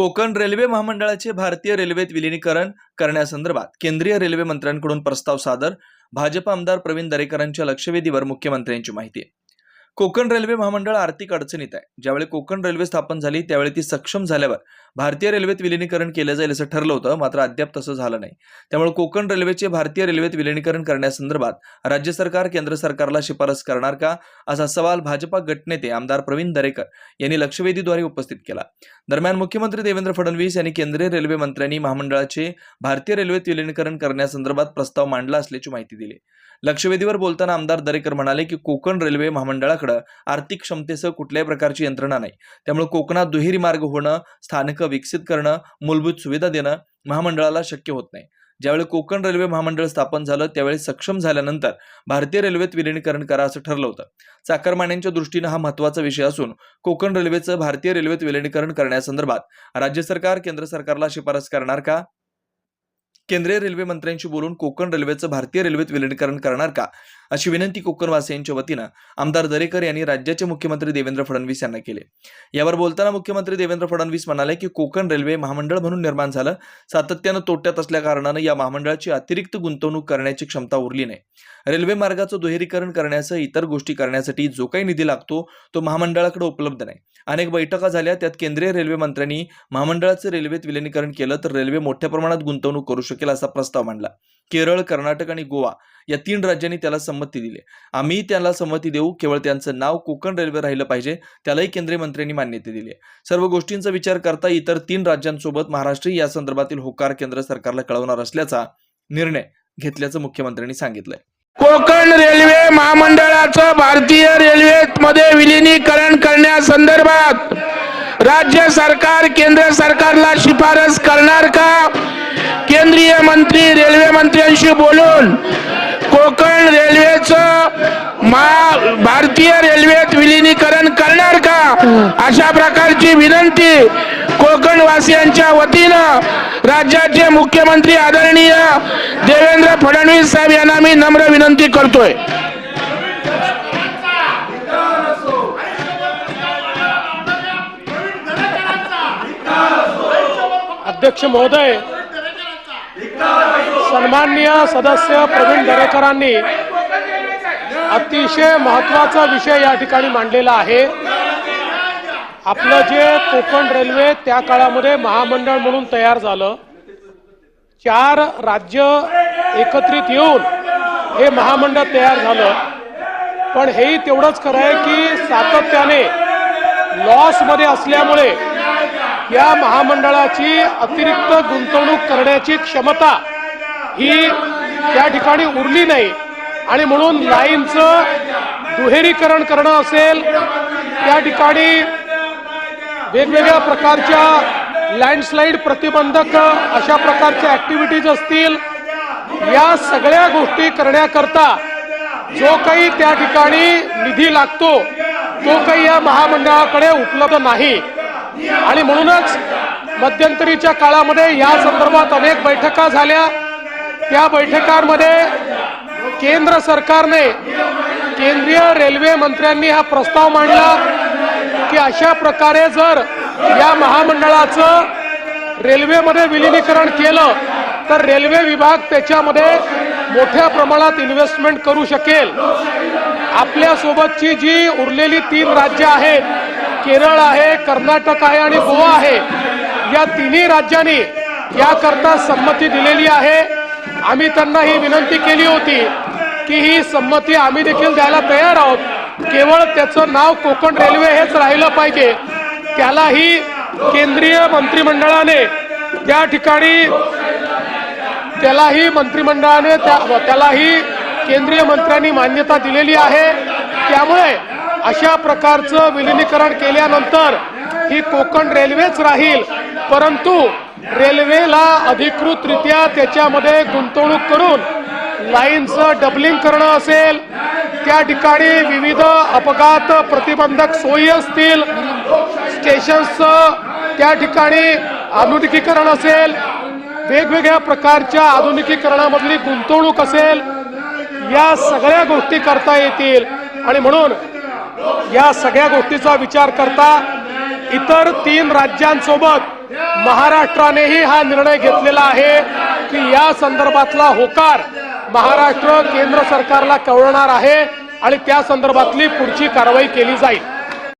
Konkan railway महामंडळाचे भारतीय रेल्वेत विलिनीकरण करण्यासंदर्भात केंद्रीय रेल्वे मंत्र्यांकडून प्रस्ताव सादर. भाजप आमदार प्रवीण दरेकरांच्या लक्षवेधीवर मुख्यमंत्र्यांची माहिती. कोकण रेल्वे महामंडळ आर्थिक अडचणीत आहे. ज्यावेळी कोकण रेल्वे स्थापन झाली त्यावेळी ती सक्षम झाल्यावर भारतीय रेल्वेत विलिनीकरण केलं जाईल असं ठरलं होतं मात्र अद्याप तसं झालं नाही. त्यामुळे कोकण रेल्वेचे भारतीय रेल्वेत विलिनीकरण करण्यासंदर्भात राज्य सरकार केंद्र सरकारला शिफारस करणार का? असा सवाल भाजपा गटनेते आमदार प्रवीण दरेकर यांनी लक्षवेधीद्वारे उपस्थित केला. दरम्यान मुख्यमंत्री देवेंद्र फडणवीस यांनी केंद्रीय रेल्वे मंत्र्यांनी महामंडळाचे भारतीय रेल्वेत विलिनीकरण करण्यासंदर्भात प्रस्ताव मांडला असल्याची माहिती दिली. लक्षवेधीवर बोलताना आमदार दरेकर म्हणाले की कोकण रेल्वे महामंडळाकडे आर्थिक क्षमतेसह कुठल्याही प्रकारची यंत्रणा नाही. त्यामुळे कोकणात दुहेरी मार्ग होणं स्थानकं विकसित करणं मूलभूत सुविधा देणं महामंडळाला शक्य होत नाही. ज्यावेळी कोकण रेल्वे महामंडळ स्थापन झालं त्यावेळी सक्षम झाल्यानंतर भारतीय रेल्वेत विलीनीकरण करा असं ठरलं होतं. चाकरमान्यांच्या दृष्टीनं हा महत्त्वाचा विषय असून कोकण रेल्वेचं भारतीय रेल्वेत विलीनीकरण करण्यासंदर्भात राज्य सरकार केंद्र सरकारला शिफारस करणार का? केंद्रीय रेल्वे मंत्र्यांशी बोलून कोकण रेल्वेचं भारतीय रेल्वेत विलीनीकरण करणार का? अशी विनंती कोकणवासियांच्या वतीनं आमदार दरेकर यांनी राज्याचे मुख्यमंत्री देवेंद्र फडणवीस यांना केले. यावर बोलताना मुख्यमंत्री देवेंद्र फडणवीस म्हणाले की कोकण रेल्वे महामंडळ म्हणून निर्माण झालं सातत्यानं तोट्यात असल्या कारणानं या महामंडळाची अतिरिक्त गुंतवणूक करण्याची क्षमता उरली नाही. रेल्वे मार्गाचं दुहेरीकरण करण्यासह इतर गोष्टी करण्यासाठी जो काही निधी लागतो तो महामंडळाकडे उपलब्ध नाही. अनेक बैठका झाल्या त्यात केंद्रीय रेल्वे मंत्र्यांनी महामंडळाचं रेल्वेत विलिनीकरण केलं तर रेल्वे मोठ्या प्रमाणात गुंतवणूक करू शकेल असा प्रस्ताव मांडला. केरळ कर्नाटक आणि गोवा या तीन राज्यांनी त्याला संमती दिली. आम्ही त्याला संमती देऊ केवळ त्यांचं नाव कोकण रेल्वे राहिलं पाहिजे त्यालाही केंद्रीय मंत्र्यांनी मान्यता दिली सर्व गोष्टींचा विचार करता इतर तीन राज्यांसोबत महाराष्ट्रही या संदर्भातील होकार केंद्र सरकारला कळवणार असल्याचा निर्णय घेतल्याचं मुख्यमंत्र्यांनी सांगितलंय. कोकण रेल्वे महामंडळाचं भारतीय रेल्वेमध्ये विलिनीकरण करण्यासंदर्भात राज्य सरकार केंद्र सरकारला शिफारस करणार का? केंद्रीय मंत्री रेल्वे मंत्र्यांशी बोलून रेल्वेचं मा भारतीय रेल्वेत विलिनीकरण करणार का? अशा प्रकारची विनंती कोकणवासियांच्या वतीनं राज्याचे मुख्यमंत्री आदरणीय देवेंद्र फडणवीस साहेब यांना मी नम्र विनंती करतोय. अध्यक्ष महोदय सन्माननीय सदस्य प्रवीण दरेकरांनी अतिशय महत्त्वाचा विषय या ठिकाणी मांडलेला आहे. आपलं जे कोकण रेल्वे त्या काळामध्ये महामंडळ म्हणून तयार झालं. चार राज्य एकत्रित येऊन हे महामंडळ तयार झालं. पण हेही तेवढंच खरं आहे की सातत्याने लॉसमध्ये असल्यामुळे या महामंडळाची अतिरिक्त गुंतवणूक करण्याची क्षमता ही त्या ठिकाणी उरली नाही. आणि म्हणून लाईनचं दुहेरीकरण करणं असेल त्या ठिकाणी वेगवेगळ्या प्रकारच्या लँडस्लाईड प्रतिबंधक अशा प्रकारच्या ऍक्टिव्हिटीज असतील. या सगळ्या गोष्टी करण्याकरता जो काही त्या ठिकाणी निधी लागतो तो काही या महामंडळाकडे उपलब्ध नाही. आणि म्हणूनच मध्यंतरीच्या काळामध्ये या संदर्भात अनेक बैठका झाल्या. त्या बैठकांमध्ये केंद्र सरकारने केंद्रीय रेल्वे मंत्र्यांनी हा प्रस्ताव मांडला की अशा प्रकारे जर या महामंडळाचं रेल्वेमध्ये विलिनीकरण केलं तर रेल्वे विभाग त्याच्यामध्ये मोठ्या प्रमाणात इन्व्हेस्टमेंट करू शकेल. आपल्यासोबतची जी उरलेली तीन राज्य आहेत केरळ आहे कर्नाटक आहे आणि गोवा आहे या तिन्ही राज्यांनी याकरता संमती दिलेली आहे. आम्ही त्यांना ही विनंती केली होती की ही संमती आम्ही देखील द्यायला तयार आहोत. केवळ त्याचं नाव कोकण रेल्वे हेच राहिलं पाहिजे. त्यालाही केंद्रीय मंत्रिमंडळाने त्या ठिकाणी त्यालाही मंत्रिमंडळाने त्या त्यालाही केंद्रीय मंत्र्यांनी मान्यता दिलेली आहे. त्यामुळे अशा प्रकारचं विलिनीकरण केल्यानंतर ही कोकण रेल्वेच राहील. परंतु रेल्वेला अधिकृतरित्या त्याच्यामध्ये गुंतवणूक करून लाईनचं डबलिंग करणं असेल त्या ठिकाणी विविध अपघात प्रतिबंधक सोयी असतील स्टेशन्सचं त्या ठिकाणी आधुनिकीकरण असेल वेगवेगळ्या प्रकारच्या आधुनिकीकरणामधली गुंतवणूक असेल या सगळ्या गोष्टी करता येतील. आणि म्हणून या सगळ्या गोष्टीचा विचार करता इतर तीन राज्यांसोबत महाराष्ट्रानेही हा निर्णय घेतलेला आहे की या संदर्भातला होकार महाराष्ट्र केंद्र सरकारला कळवणार आहे आणि त्या संदर्भातली पुढची कारवाई केली जाईल.